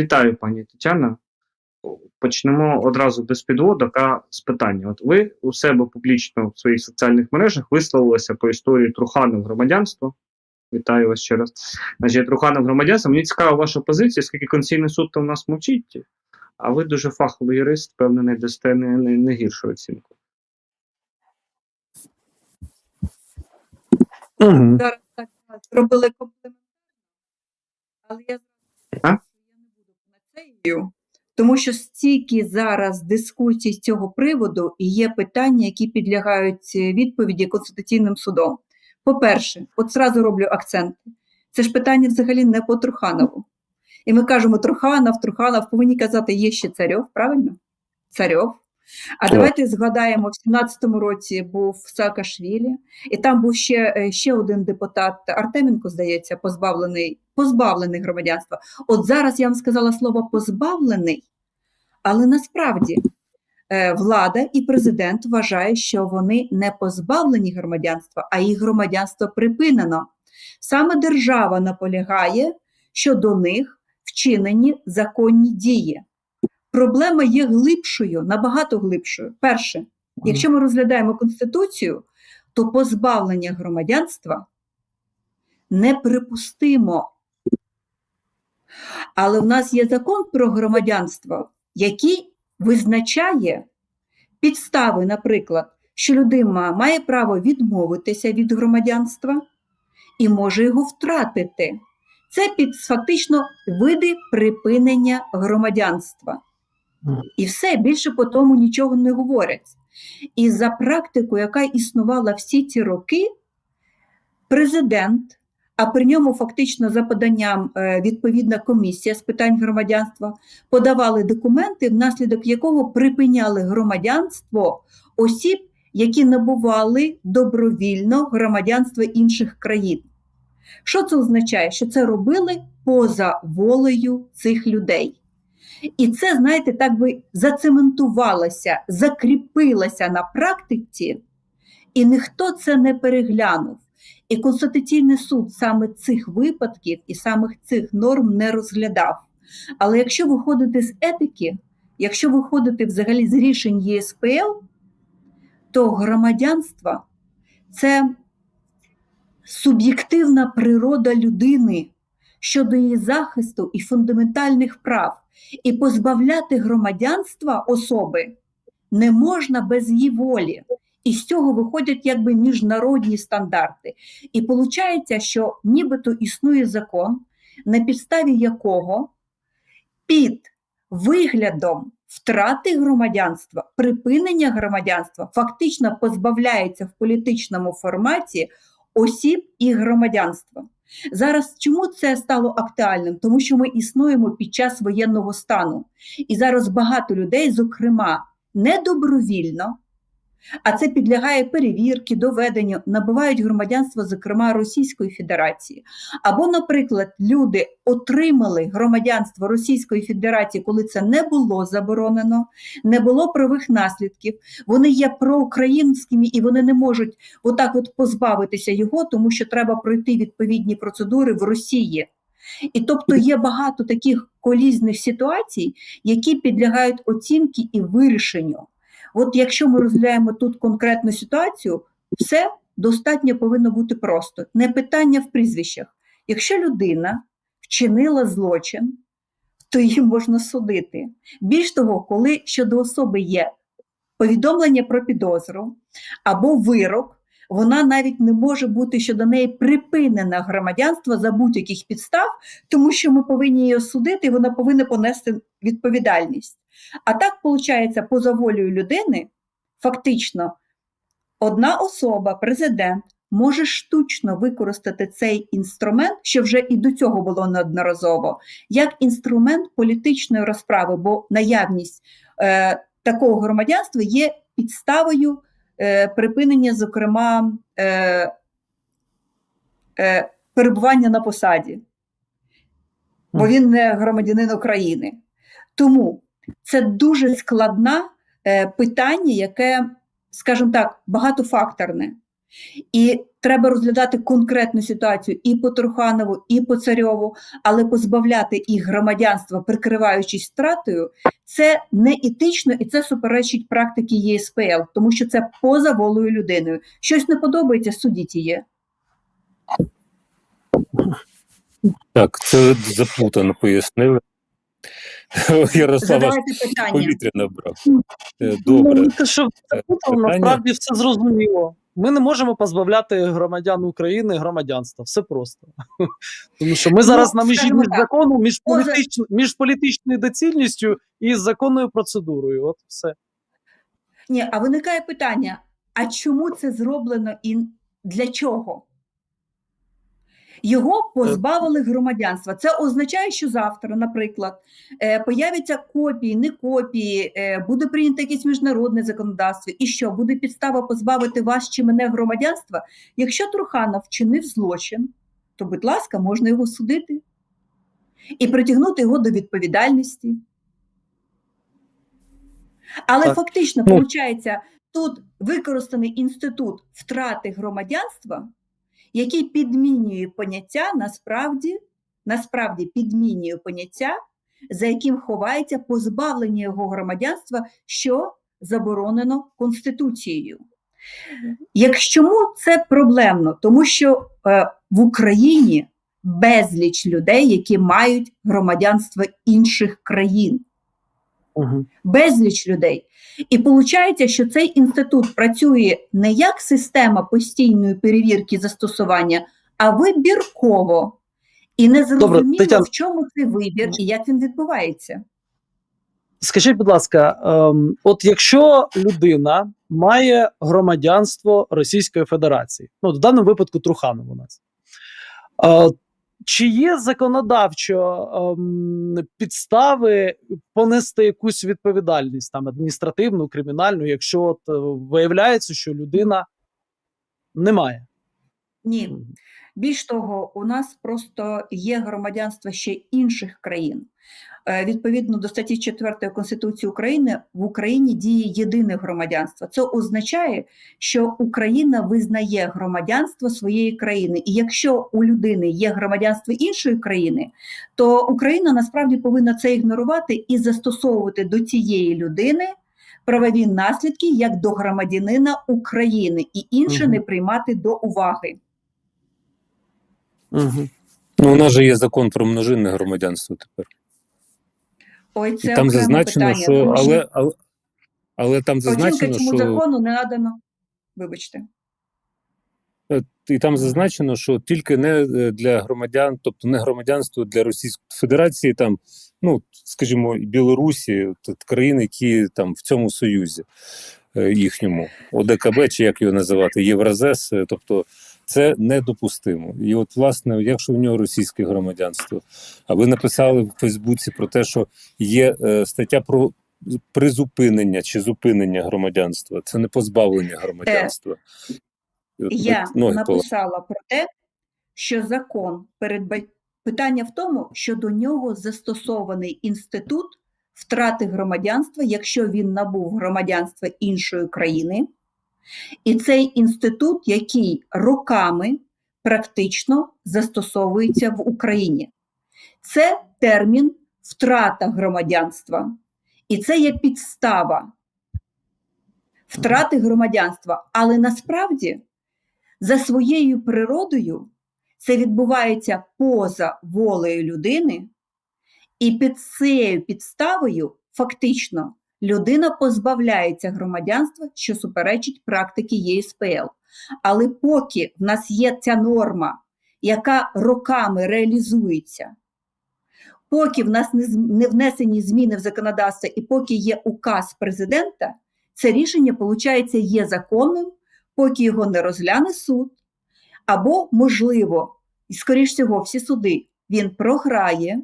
Вітаю, пані Тетяна. Почнемо одразу без підводок, а з питання. От ви у себе публічно в своїх соціальних мережах висловилися по історії Труханов громадянства. Вітаю вас ще раз. Значить, Труханов громадянство. Мені цікава ваша позиція, оскільки Конституційний суд то в нас мовчить, а ви дуже фаховий юрист, певно, не дасте не, не, не гіршу оцінку. Угу. зараз так зробили комплімент, але я А? я не буду панацеєю, тому що стільки зараз дискусій з цього приводу і є питання, які підлягають е, відповіді Конституційним судом. По-перше, от зразу роблю акценти. Це ж питання взагалі не по Труханову. І ми кажемо Труханов, Труханов, повинні казати, є ще царьов, правильно? Царьов. А Так. давайте згадаємо, в 17-му році був Саакашвілі, і там був ще, е, ще один депутат Артеменко, здається, позбавлений, позбавлений громадянства. От зараз я вам сказала слово позбавлений, але насправді е, влада і президент вважають, що вони не позбавлені громадянства, а їх громадянство припинено. Саме держава наполягає, що до них вчинені законні дії. Проблема є глибшою, набагато глибшою. Перше, якщо ми розглядаємо Конституцію, то позбавлення громадянства неприпустимо. Але в нас є закон про громадянство, який визначає підстави, наприклад, що людина має право відмовитися від громадянства і може його втратити. Це під фактично види припинення громадянства. І все більше по тому нічого не говорять. І за практику, яка існувала всі ці роки, президент, а при ньому фактично за поданням е, відповідна комісія з питань громадянства, подавали документи, внаслідок якого припиняли громадянство осіб, які набували добровільно громадянство інших країн. Що це означає? Що це робили поза волею цих людей. І це, знаєте, так би зацементувалося, закріпилося на практиці, і ніхто це не переглянув. І Конституційний суд саме цих випадків і саме цих норм не розглядав. Але якщо виходити з етики, якщо виходити взагалі з рішень ЄСПЛ, то громадянство це суб'єктивна природа людини щодо її захисту і фундаментальних прав. І позбавляти громадянства особи не можна без її волі. І з цього виходять якби міжнародні стандарти. І виходить, що нібито існує закон, на підставі якого під виглядом втрати громадянства, припинення громадянства фактично позбавляється в політичному форматі осіб і громадянства. Зараз чому це стало актуальним? Тому що ми існуємо під час воєнного стану. І зараз багато людей, зокрема, недобровільно, а це підлягає перевірки, доведенню, набувають громадянство, зокрема Російської Федерації. Або, наприклад, люди отримали громадянство Російської Федерації, коли це не було заборонено, не було правих наслідків. Вони є проукраїнськими і вони не можуть отак от позбавитися його, тому що треба пройти відповідні процедури в Росії. І тобто є багато таких колізних ситуацій, які підлягають оцінці і вирішенню. От якщо ми розглядаємо тут конкретну ситуацію, все достатньо повинно бути просто. Не питання в прізвищах. Якщо людина вчинила злочин, то її можна судити. Більш того, коли щодо особи є повідомлення про підозру або вирок, вона навіть не може бути щодо неї припинена громадянство за будь-яких підстав, тому що ми повинні її осудити, і вона повинна понести відповідальність. А так, виходить, поза волею людини, фактично, одна особа, президент, може штучно використати цей інструмент, що вже і до цього було неодноразово, як інструмент політичної розправи, бо наявність е, такого громадянства є підставою е, припинення, зокрема, е, е, перебування на посаді, бо він не громадянин України. Тому це дуже складне питання, яке, скажімо так, багатофакторне. І треба розглядати конкретну ситуацію і по Труханову, і по Царьову, але позбавляти їх громадянства, прикриваючись втратою, це не етично і це суперечить практиці ЄСПЛ, тому що це поза волею людиною. Щось не подобається, судіть її. Так, це заплутано пояснили. Ярослава аж Задавайте повітря набрав. Е, Добре. Ну, що запутано, питання? насправді все зрозуміло. Ми не можемо позбавляти громадян України громадянства. Все просто. Тому що ми зараз на межі між так, законом, між, політич... між політичною доцільністю і законною процедурою. От все. Ні, а виникає питання: а чому це зроблено і для чого? Його позбавили громадянства. Це означає, що завтра, наприклад, е, появляться копії, не копії, е, буде прийнято якесь міжнародне законодавство. І що буде підстава позбавити вас чи мене громадянства? Якщо Труханов вчинив злочин, то, будь ласка, можна його судити і притягнути його до відповідальності. Але Так. фактично, Ну. виходить, тут використаний інститут втрати громадянства, який підмінює поняття, насправді, насправді підмінює поняття, за яким ховається позбавлення його громадянства, що заборонено Конституцією. Якщо це проблемно, тому що е, в Україні безліч людей, які мають громадянство інших країн Угу. безліч людей. І виходить, що цей інститут працює не як система постійної перевірки застосування, а вибірково. І не зрозуміло, Тетяно. в чому цей вибір і як він відбувається. Скажіть, будь ласка, ем, от якщо людина має громадянство Російської Федерації, ну в даному випадку Труханов у нас, е, чи є законодавчо ем, підстави понести якусь відповідальність там адміністративну, кримінальну, якщо от е, виявляється, що людина не має? Ні. Більш того, у нас просто є громадянство ще інших країн. Е, Відповідно до статті 4 Конституції України в Україні діє єдине громадянство. Це означає, що Україна визнає громадянство своєї країни. І якщо у людини є громадянство іншої країни, то Україна насправді повинна це ігнорувати і застосовувати до цієї людини правові наслідки як до громадянина України і інше Мгм. не приймати до уваги. Угу. Ну, у нас же є закон про множинне громадянство тепер. Ой, І це там зазначено, питання, що тому але, але, але там зазначено, цьому що закону не надано. Вибачте. Е, і там зазначено, що тільки не е, для громадян, тобто не громадянство для Російської Федерації, там, ну скажімо, і Білорусі, т- країни, які там в цьому союзі е, їхньому, ОДКБ, чи як його називати, Євразес, тобто це недопустимо. І от, власне, якщо в нього російське громадянство, а ви написали в Фейсбуці про те, що є е, стаття про призупинення чи зупинення громадянства, це не позбавлення громадянства. Я ноги пола- написала про те, що закон передбачає питання в тому, що до нього застосований інститут втрати громадянства, якщо він набув громадянства іншої країни. І цей інститут, який роками практично застосовується в Україні. Це термін втрата громадянства. І це є підстава втрати громадянства. Але насправді, за своєю природою, це відбувається поза волею людини, і під цією підставою фактично людина позбавляється громадянства, що суперечить практики ЄСПЛ. Але поки в нас є ця норма, яка роками реалізується, поки в нас не, внесені зміни в законодавство і поки є указ президента, це рішення, виходить, є законним, поки його не розгляне суд, або, можливо, скоріш всього, всі суди він програє,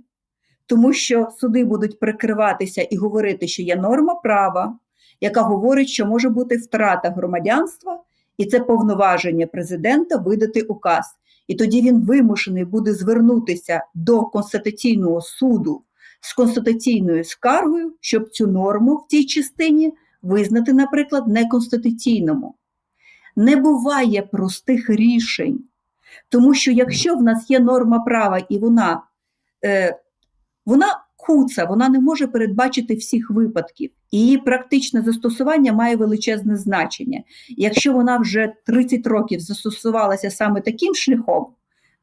тому що суди будуть прикриватися і говорити, що є норма права, яка говорить, що може бути втрата громадянства, і це повноваження президента видати указ. І тоді він вимушений буде звернутися до Конституційного суду з конституційною скаргою, щоб цю норму в цій частині визнати, наприклад, неконституційному. Не буває простих рішень. Тому що якщо в нас є норма права і вона, е, вона куца, вона не може передбачити всіх випадків, її практичне застосування має величезне значення. Якщо вона вже 30 років застосувалася саме таким шляхом,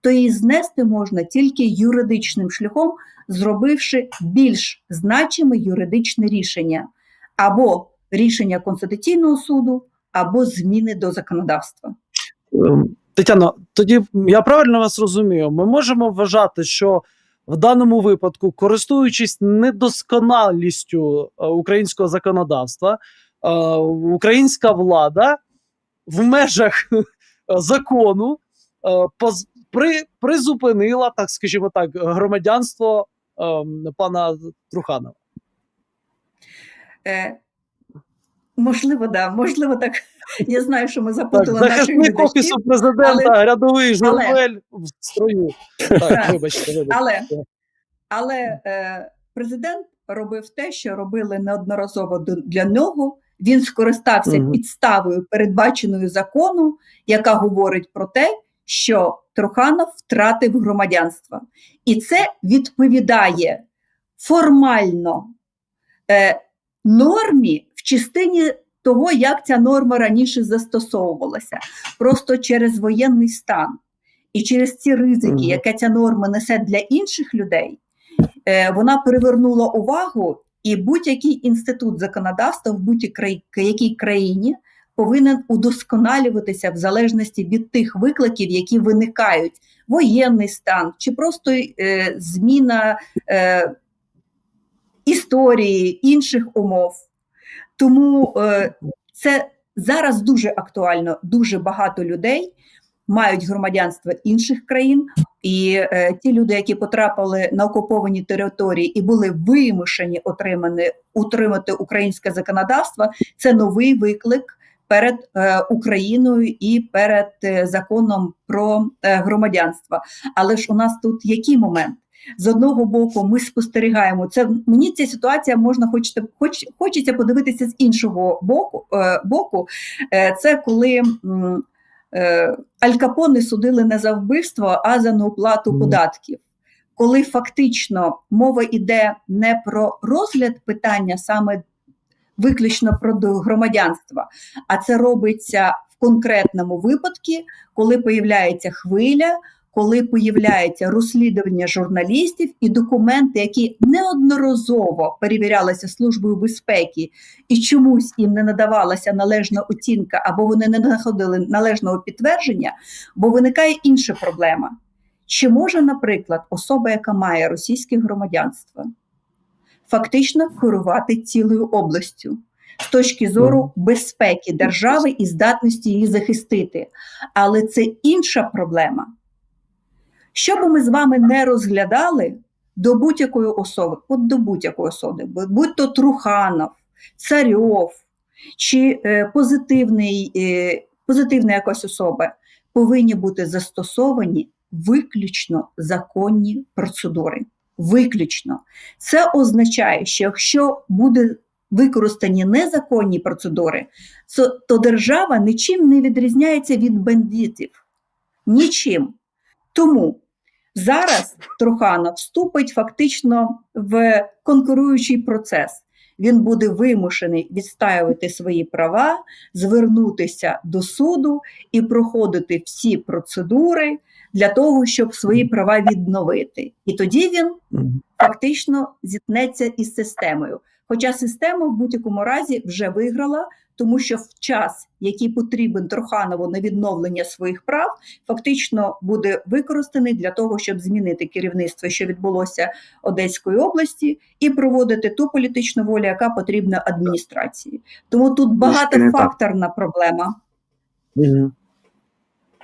то її знести можна тільки юридичним шляхом, зробивши більш значиме юридичне рішення або рішення Конституційного суду, або зміни до законодавства. Ем, Тетяно, тоді я правильно вас розумію. Ми можемо вважати, що в даному випадку, користуючись недосконалістю е, українського законодавства, е, українська влада в межах закону е, при, призупинила, так скажімо так, громадянство ем, пана Труханова. Можливо, да, можливо, так. Я знаю, що ми Так, запутали наших захисник глядачів, офісу президента, рядовий журналь в строю. Так, Так. вибачте, вибачте. але, але е, президент робив те, що робили неодноразово для нього. Він скористався Мгм. підставою, передбаченою закону, яка говорить про те, що Труханов втратив громадянство. І це відповідає формально е, нормі в частині того, як ця норма раніше застосовувалася, просто через воєнний стан і через ці ризики, яке ця норма несе для інших людей, е, вона привернула увагу, і будь-який інститут законодавства в будь-якій країні повинен удосконалюватися в залежності від тих викликів, які виникають: воєнний стан чи просто е, зміна е, історії, інших умов. Тому е, це зараз дуже актуально. Дуже багато людей мають громадянство інших країн, і е, ті люди, які потрапили на окуповані території і були вимушені отримати, утримати українське законодавство, це новий виклик. Перед е, Україною і перед законом про громадянство. Але ж у нас тут який момент? З одного боку, ми спостерігаємо це. Мені ця ситуація можна хочете, хоч хочеться подивитися з іншого боку. Е, боку. Е, це коли м, е, Аль Капоне судили не за вбивство, а за неоплату податків. Коли фактично мова йде не про розгляд питання саме виключно про громадянства, а це робиться в конкретному випадку, коли появляється хвиля, коли появляється розслідування журналістів і документи, які неодноразово перевірялися службою безпеки, і чомусь їм не надавалася належна оцінка, або вони не знаходили належного підтвердження, бо виникає інша проблема. Чи може, наприклад, особа, яка має російське громадянство, фактично керувати цілою областю з точки зору безпеки держави і здатності її захистити? Але це інша проблема. Що би ми з вами не розглядали до будь-якої особи, от до будь-якої особи, будь- то Труханов, Царьов чи е, позитивний, е, позитивна якась особа, повинні бути застосовані виключно законні процедури. Виключно. Це означає, що якщо буде використані незаконні процедури, то, то держава нічим не відрізняється від бандитів. Нічим. Тому зараз Труханов вступить фактично в конкуруючий процес. Він буде вимушений відстаювати свої права, звернутися до суду і проходити всі процедури для того, щоб свої права відновити. І тоді він фактично зіткнеться із системою. Хоча система в будь-якому разі вже виграла, тому що в час, який потрібен Труханову на відновлення своїх прав, фактично буде використаний для того, щоб змінити керівництво, що відбулося Одеської області, і проводити ту політичну волю, яка потрібна адміністрації. Тому тут багатофакторна проблема.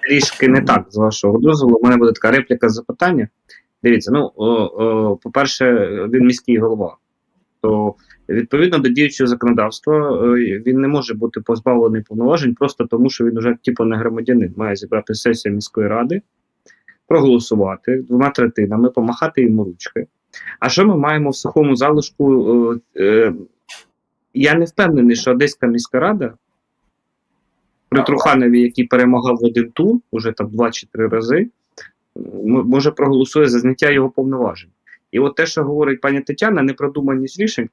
Трішки не так, з вашого дозволу. У мене буде така репліка запитання. Дивіться, ну, о, о, по-перше, він міський голова. То відповідно до діючого законодавства е, він не може бути позбавлений повноважень просто тому, що він вже типу не громадянин. Має зібрати сесію міської ради, проголосувати двома третинами, помахати йому ручки. А що ми маємо в сухому залишку? Е, е, я не впевнений, що Одеська міська рада при Труханові, який перемагав в один тур, уже там 2 чи 3 рази, може проголосує за зняття його повноважень. І от те, що говорить пані Тетяна, непродуманість рішень.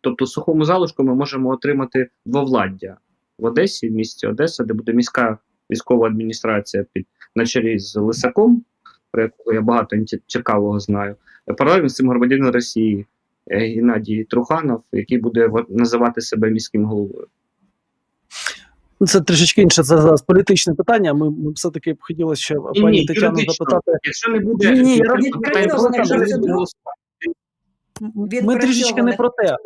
Тобто, сухому залишку ми можемо отримати двовладдя в Одесі, в місті Одеса, де буде міська військова адміністрація під на чолі з Лисаком, про якого я багато цікавого знаю. Паралельно з цим громадянин Росії е, Геннадій Труханов, який буде називати себе міським головою. Ну, Це трішечки інше, це зараз політичне питання. Ми, ми все-таки б хотілося ще Ні, пані ні, Тетяну юридично. запитати. Якщо не буде Ні, ні, не ми трішечки не про те.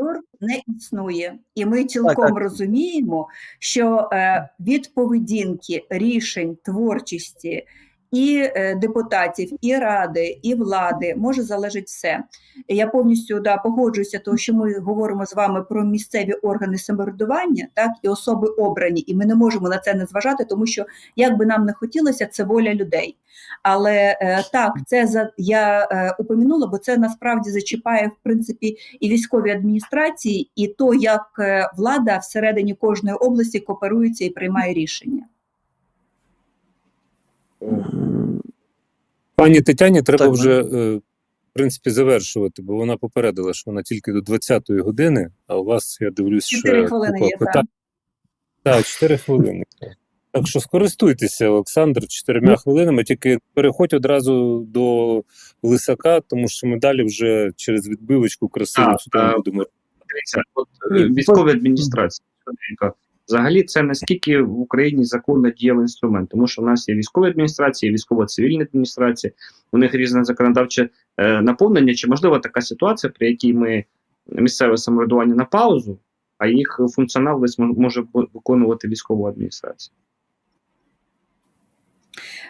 не існує, і ми цілком так. розуміємо, що е, від поведінки рішень творчості і е, депутатів, і ради, і влади може залежати все. Я повністю да, погоджуюся, тому що ми говоримо з вами про місцеві органи самоврядування, так і особи обрані, і ми не можемо на це не зважати, тому що як би нам не хотілося, це воля людей. Але е, так, це за я е, упомянула, бо це насправді зачіпає в принципі і військові адміністрації, і то, як влада всередині кожної області кооперується і приймає рішення. Пані Тетяні треба Так, вже, е, в принципі, завершувати, бо вона попередила, що вона тільки до 20-ї години, а у вас, я дивлюсь, ще Чотири хвилини купа є, так. Так, 4 хвилини. Так що скористуйтеся, Олександр, чотирма Ну. хвилинами, тільки переходь одразу до Лисака, тому що ми далі вже через відбивочку красиву будемо. Дивіться, от е, військові адміністрації. Взагалі, це наскільки в Україні законно дієвий інструмент, тому що в нас є військові адміністрації, військово-цивільні адміністрації, у них різне законодавче е, наповнення. Чи можлива така ситуація, при якій ми місцеве самоврядування на паузу, а їх функціонал десь може виконувати військова адміністрація?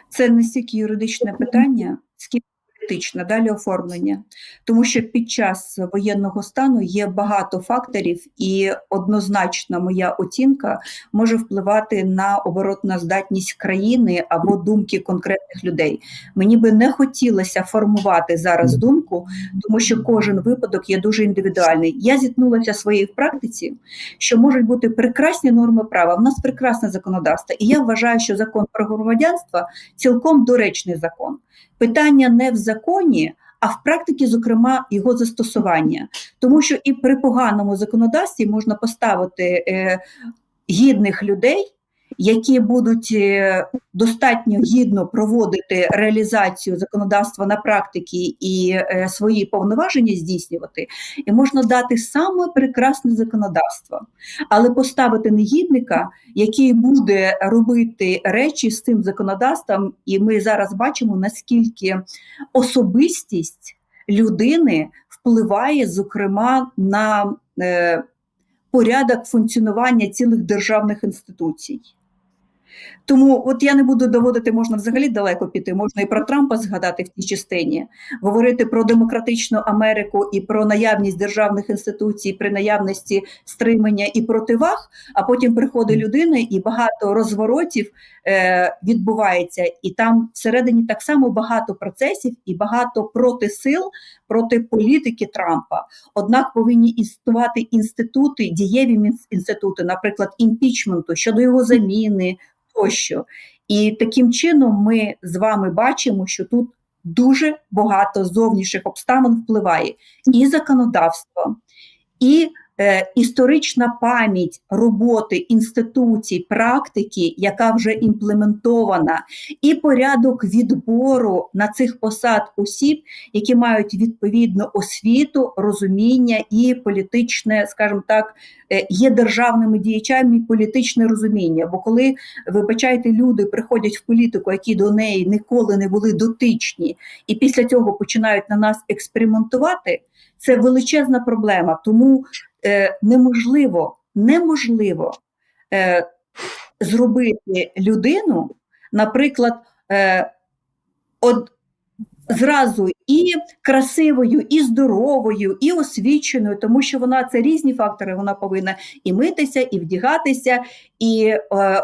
Це не стільки юридичне питання, скільки політичне, далі оформлення. Тому що під час воєнного стану є багато факторів, і однозначно моя оцінка може впливати на оборотну здатність країни або думки конкретних людей. Мені би не хотілося формувати зараз думку, тому що кожен випадок є дуже індивідуальний. Я зіткнулася в своїй практиці, що можуть бути прекрасні норми права. В нас прекрасне законодавство, і я вважаю, що закон про громадянство цілком доречний закон. Питання не в законі, а в практиці, зокрема, його застосування. Тому що і при поганому законодавстві можна поставити е, гідних людей, які будуть е, достатньо гідно проводити реалізацію законодавства на практиці і е, свої повноваження здійснювати, і можна дати саме прекрасне законодавство, але поставити негідника, який буде робити речі з цим законодавством, і ми зараз бачимо, наскільки особистість людини впливає, зокрема, на е, порядок функціонування цілих державних інституцій. Тому от я не буду доводити, можна взагалі далеко піти, можна і про Трампа згадати в тій частині, говорити про демократичну Америку і про наявність державних інституцій при наявності стримання і противаг, а потім приходить людина і багато розворотів е, відбувається, і там всередині так само багато процесів і багато протисил проти політики Трампа. Однак повинні існувати інститути, дієві інститути, наприклад, імпічменту щодо його заміни тощо. І таким чином ми з вами бачимо, що тут дуже багато зовнішніх обставин впливає і законодавство, і історична пам'ять роботи інституцій, практики, яка вже імплементована, і порядок відбору на цих посад осіб, які мають відповідну освіту, розуміння і політичне, скажімо так, е, є державними діячами політичне розуміння. Бо коли вибачайте, люди приходять в політику, які до неї ніколи не були дотичні, і після цього починають на нас експериментувати, це величезна проблема. Тому е, неможливо, неможливо е, зробити людину, наприклад, е, од, зразу і красивою, і здоровою, і освіченою, тому що вона це різні фактори. Вона повинна і митися, і вдягатися, і е,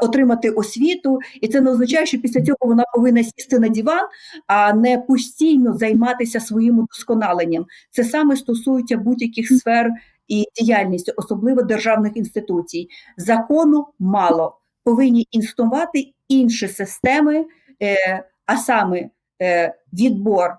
отримати освіту, і це не означає, що після цього вона повинна сісти на диван, а не постійно займатися своїм удосконаленням. Це саме стосується будь-яких сфер і діяльності, особливо державних інституцій. Закону мало повинні існувати інші системи, е, а саме е, відбор е,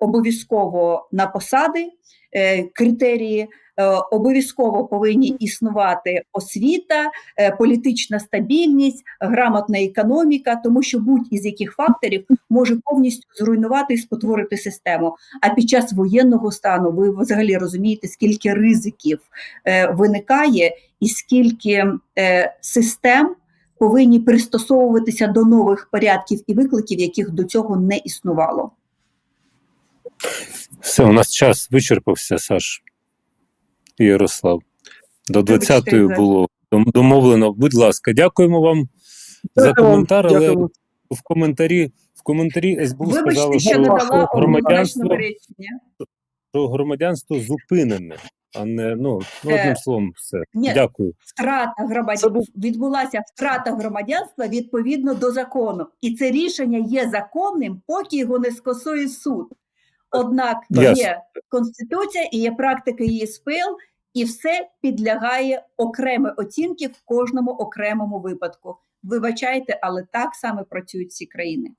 обов'язково на посади, е, критерії. е, Обов'язково повинні існувати освіта, е, політична стабільність, грамотна економіка, тому що будь-із яких факторів може повністю зруйнувати і спотворити систему. А під час воєнного стану ви взагалі розумієте, скільки ризиків е, виникає, і скільки е, систем повинні пристосовуватися до нових порядків і викликів, яких до цього не існувало. Все, у нас час вичерпався, Саш і Ярослав. До Вибачте, 20-ї було домовлено. Будь ласка, дякуємо вам за коментар, але в коментарі, в коментарі СБУ сказали, Вибачте, що громадянство, що громадянство зупинене, а не ну, ну одним Е, словом, все. ні. Дякую. Втрата громадянства відбулася втрата громадянства відповідно до закону, і це рішення є законним, поки його не скасує суд. Однак є конституція і є практика ЄСПЛ, і все підлягає окремі оцінки в кожному окремому випадку. Вибачайте, але так саме працюють ці країни.